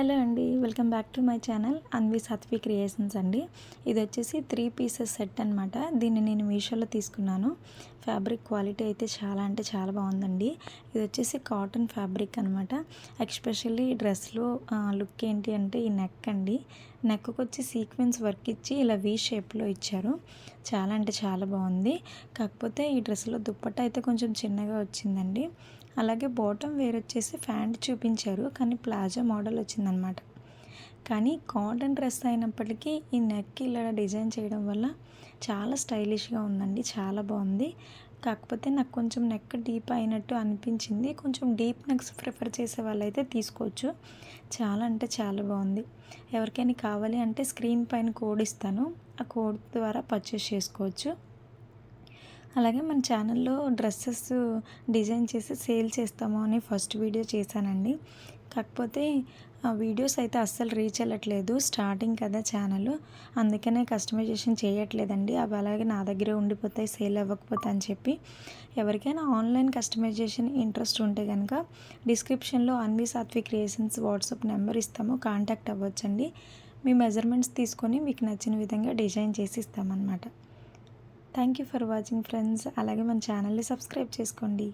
Hello అండి welcome back to my channel Anvi Satvi creations అండి. ఇది వచ్చేసి త్రీ పీసెస్ సెట్ అనమాట దీన్ని నేను మీషోలో తీసుకున్నాను. ఫ్యాబ్రిక్ క్వాలిటీ అయితే చాలా అంటే చాలా బాగుందండి. ఇది వచ్చేసి కాటన్ ఫ్యాబ్రిక్ అనమాట ఎక్స్పెషల్లీ డ్రెస్లో లుక్ ఏంటి అంటే ఈ నెక్ అండి. నెక్కు వచ్చి సీక్వెన్స్ వర్క్ ఇచ్చి ఇలా వీ షేప్లో ఇచ్చారు. చాలా అంటే చాలా బాగుంది. కాకపోతే ఈ డ్రెస్లో దుప్పట్ట అయితే కొంచెం చిన్నగా వచ్చిందండి. అలాగే బాటమ్ వేర్ వచ్చేసి ఫ్యాంట్ చూపించారు. కానీ ప్లాజా మోడల్ వచ్చిందనమాట కానీ కాటన్ డ్రెస్ అయినప్పటికీ ఈ నెక్ ఇలా డిజైన్ చేయడం వల్ల చాలా స్టైలిష్గా ఉందండి చాలా బాగుంది. కాకపోతే నాకు కొంచెం నెక్ డీప్ అయినట్టు అనిపించింది. కొంచెం డీప్ నెక్స్ ప్రిఫర్ చేసే వాళ్ళైతే తీసుకోవచ్చు. చాలా అంటే చాలా బాగుంది. ఎవరికైనా కావాలి అంటే స్క్రీన్ పైన కోడ్ ఇస్తాను. ఆ కోడ్ ద్వారా పర్చేస్ చేసుకోవచ్చు. అలాగే మన ఛానల్లో డ్రెస్సెస్ డిజైన్ చేసి సేల్ చేస్తాము అని ఫస్ట్ వీడియో చేశానండి. కాకపోతే ఆ వీడియోస్ అయితే అస్సలు రీచ్ అవ్వట్లేదు. స్టార్టింగ్ కదా ఛానల్. అందుకనే కస్టమైజేషన్ చేయట్లేదండి. అవి అలాగే నా దగ్గరే ఉండిపోతాయి సేల్ అవ్వకపోతే అని చెప్పి. ఎవరికైనా ఆన్లైన్ కస్టమైజేషన్ ఇంట్రెస్ట్ ఉంటే కనుక డిస్క్రిప్షన్లో Anvi Satvik creations WhatsApp number ఇస్తాము. కాంటాక్ట్ అవ్వచ్చండి. మీ మెజర్మెంట్స్ తీసుకొని మీకు నచ్చిన విధంగా డిజైన్ చేసి ఇస్తామన్నమాట. Thank you for watching friends అలాగే మన ఛానల్ని సబ్స్క్రైబ్ చేసుకోండి.